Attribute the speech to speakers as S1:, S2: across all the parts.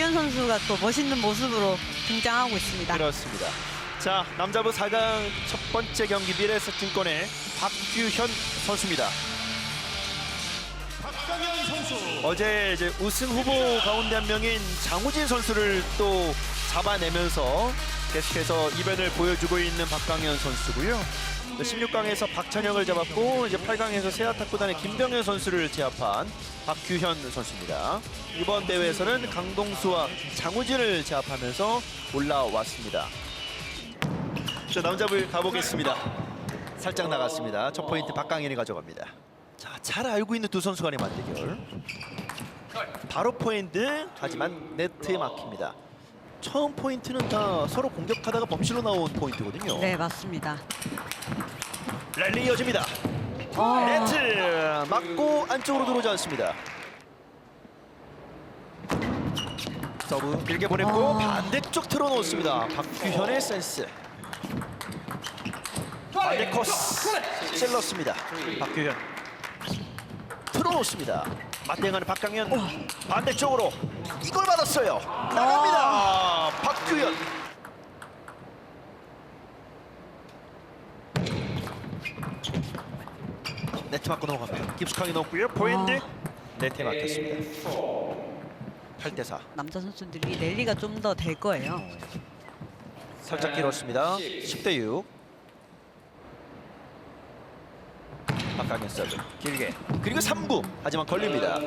S1: 박규현 선수가 또 멋있는 모습으로 등장하고 있습니다.
S2: 그렇습니다. 자 남자부 4강 첫 번째 경기 미래에셋증권의 박규현 선수입니다.
S3: 박강현 선수.
S2: 어제 이제 우승 후보 가운데 한 명인 장우진 선수를 또 잡아내면서 계속해서 이변을 보여주고 있는 박강현 선수고요. 16강에서 박찬영을 잡았고 이제 8강에서 세아탁구단의 김병현 선수를 제압한 박규현 선수입니다. 이번 대회에서는 강동수와 장우진을 제압하면서 올라왔습니다. 자 남자부 가보겠습니다. 살짝 나갔습니다. 첫 포인트 박강현이 가져갑니다. 자, 잘 알고 있는 두 선수 간의 맞대결. 바로 포인트 하지만 네트에 막힙니다. 처음 포인트는 다 서로 공격하다가 범실로 나온 포인트거든요.
S1: 네, 맞습니다.
S2: 랠리 이어집니다.
S1: 어,
S2: 네트 맞고 안쪽으로 들어오지 않습니다. 서브 길게 보냈고
S1: 어.
S2: 반대쪽 틀어놓습니다. 박규현의 센스. 반대 코스 찔렀습니다. 박규현 틀어놓습니다. 맞대응하는 박강현 반대쪽으로 이걸 받았어요. 나갑니다. 박규현. 네트 맞고 넘어갑니다. 깊숙하게 넣었고요. 포인트
S1: 아.
S2: 네트에 막혔습니다. 8대 4.
S1: 남자 선수들이 랠리가 좀 더 될 거예요.
S2: 살짝 길었습니다. 10대 6. 박강현 서브 길게 그리고 3구 하지만 걸립니다.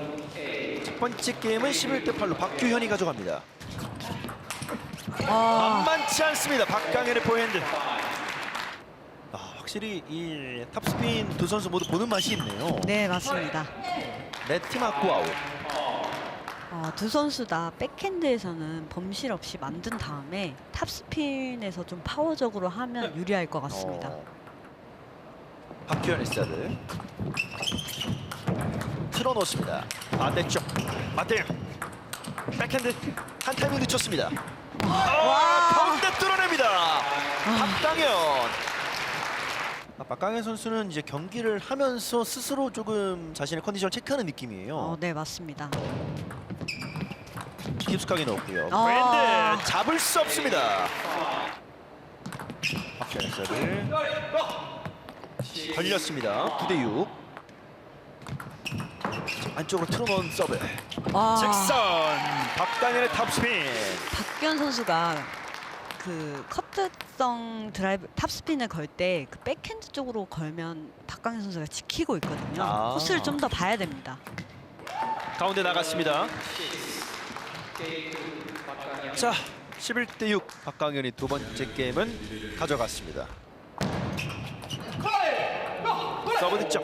S2: 첫 번째 게임은 11대 8로 박규현이 가져갑니다.
S1: 아,
S2: 만만치 않습니다. 박강현의 포핸드. 아, 확실히 이 탑스핀 두 선수 모두 보는 맛이 있네요.
S1: 네, 맞습니다.
S2: 네트 맞고 아웃.
S1: 어, 두 선수 다 백핸드에서는 범실 없이 만든 다음에 탑스핀에서 좀 파워적으로 하면 유리할 것 같습니다.
S2: 어. 박규현의 서브 틀어놓습니다. 반대쪽. 맞대요 백핸드. 한 타이밍 늦췄습니다. 아, 가운데 뚫어냅니다. 박강현. 아, 박강현 선수는 이제 경기를 하면서 스스로 조금 자신의 컨디션을 체크하는 느낌이에요.
S1: 어, 네, 맞습니다.
S2: 깊숙하게 넣었고요.
S1: 아.
S2: 브랜드 잡을 수 없습니다. 박현의 서브 걸렸습니다. 9대 6 안쪽으로 틀어놓은 서브.
S1: 와,
S2: 직선. 박강현의 탑스핀
S1: 박규현 선수가 그 커트성 드라이브 탑스핀을 걸 때 그 백핸드 쪽으로 걸면 박광현 선수가 지키고 있거든요.
S2: 아.
S1: 코스를 좀 더 봐야 됩니다.
S2: 가운데 나갔습니다. 자 11대 6 박강현이 두 번째 게임은 가져갔습니다 서브 득점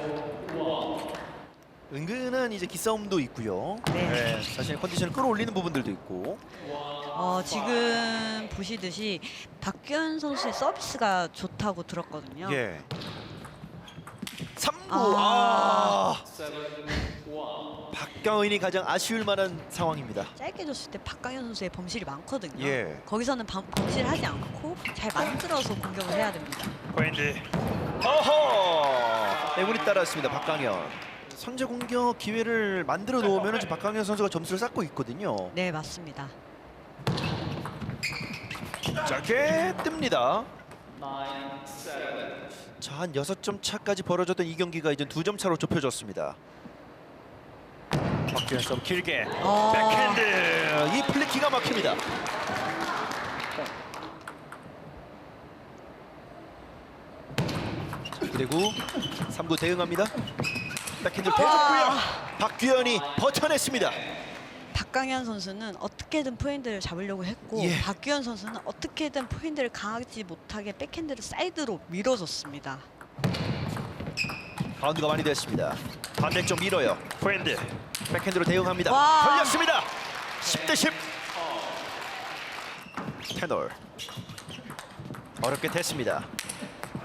S2: 은근한 이제 기싸움도 있고요
S1: 네.
S2: 자신의 컨디션을 끌어올리는 부분들도 있고
S1: 어, 지금 보시듯이 박규현 선수의 서비스가 좋다고 들었거든요.
S2: 예 3구
S1: 아.
S2: 아. 박강현이 가장 아쉬울 만한 상황입니다
S1: 짧게 줬을 때 박광현 선수의 범실이 많거든요.
S2: 예.
S1: 거기서는 방- 범실하지 않고 잘 만들어서 공격을 해야 됩니다.
S2: 포인트 어허 행운이 따랐습니다. 박강현. 선제 공격 기회를 만들어 놓으면 지금 박강현 선수가 점수를 쌓고 있거든요.
S1: 네, 맞습니다.
S2: 짧게 뜹니다. 자 한 6점 차까지 벌어졌던 이 경기가 이제 두점 차로 좁혀졌습니다. 박규현 서브 길게.
S1: 어.
S2: 백핸드. 이 기가 막힙니다 그리고 3구 대응합니다. 백핸드 빼줬고요 박규현이 버텨냈습니다.
S1: 박광현 선수는 어떻게든 포핸드를 잡으려고 했고
S2: 예.
S1: 박규현 선수는 어떻게든 포핸드를 강하지 못하게 백핸드를 사이드로 밀어줬습니다.
S2: 바운드가 많이 됐습니다. 반대쪽 밀어요. 포핸드. 백핸드로 대응합니다.
S1: 와.
S2: 걸렸습니다. 10대 10 패널. 어렵게 됐습니다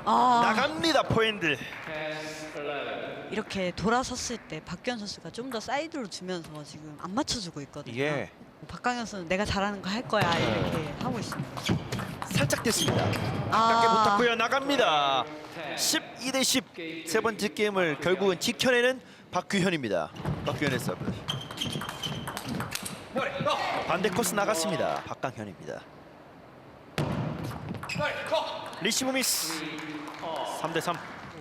S1: 아,
S2: 나갑니다 포핸드
S1: 이렇게 돌아섰을 때 박규현 선수가 좀 더 사이드로 주면서 지금 안 맞춰주고 있거든요.
S2: 예
S1: 박광현 선수는 내가 잘하는 거 할 거야 이렇게 하고 있습니다.
S2: 살짝 됐습니다
S1: 아.
S2: 가깝게 붙었고요 나갑니다 12 대 10 세 번째 게임을 결국은 지켜내는 박규현입니다 박규현의 서브 반대 코스 나갔습니다. 박강현입니다. 리시브 미스. 3대 3.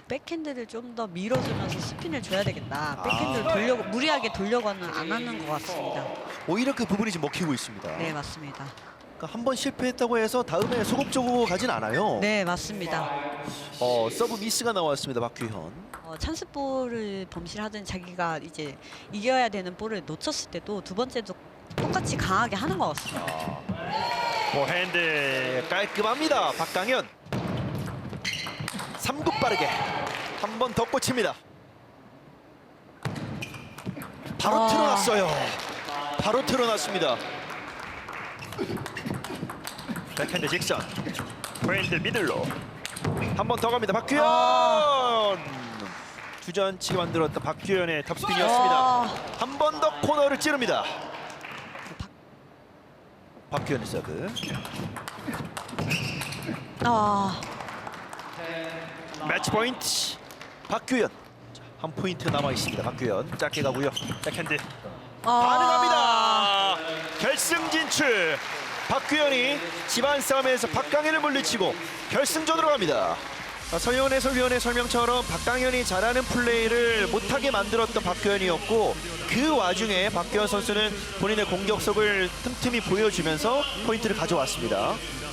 S1: 백핸드를 좀 더 밀어주면서 스핀을 줘야 되겠다. 백핸드를
S2: 아.
S1: 돌려고 무리하게 돌려고는 안 하는 것 같습니다.
S2: 오히려 그 부분이 지금 먹히고 있습니다.
S1: 네 맞습니다.
S2: 그러니까 한 번 실패했다고 해서 다음에 소극적으로 가진 않아요.
S1: 네 맞습니다.
S2: 어, 서브 미스가 나왔습니다. 박규현.
S1: 어, 찬스 볼을 범실하든 자기가 이제 이겨야 되는 볼을 놓쳤을 때도 두 번째도 똑같이 강하게 하는 것 같습니다.
S2: 포핸드 깔끔합니다. 박강현. 3구 빠르게 한 번 더 꽂힙니다. 바로
S1: 아.
S2: 틀어놨어요. 바로 틀어놨습니다. 백핸드 직선. 포핸드 미들로 한 번 더 갑니다. 박규현.
S1: 아.
S2: 주전치게 만들었던 박규현의 탑스핀이었습니다.
S1: 아,
S2: 한번 더 코너를 찌릅니다. 박규현의 서브.
S1: 아,
S2: 매치 포인트. 박규현. 자, 한 포인트 남아 있습니다. 박규현. 짧게 가고요. 백핸드.
S1: 아.
S2: 가능합니다. 결승 진출. 박규현이 집안 싸움에서 박강현을 물리치고 결승전으로 갑니다. 자, 서현 해설위원의 설명처럼 박강현이 잘하는 플레이를 못하게 만들었던 박규현이었고 그 와중에 박규현 선수는 본인의 공격석을 틈틈이 보여주면서 포인트를 가져왔습니다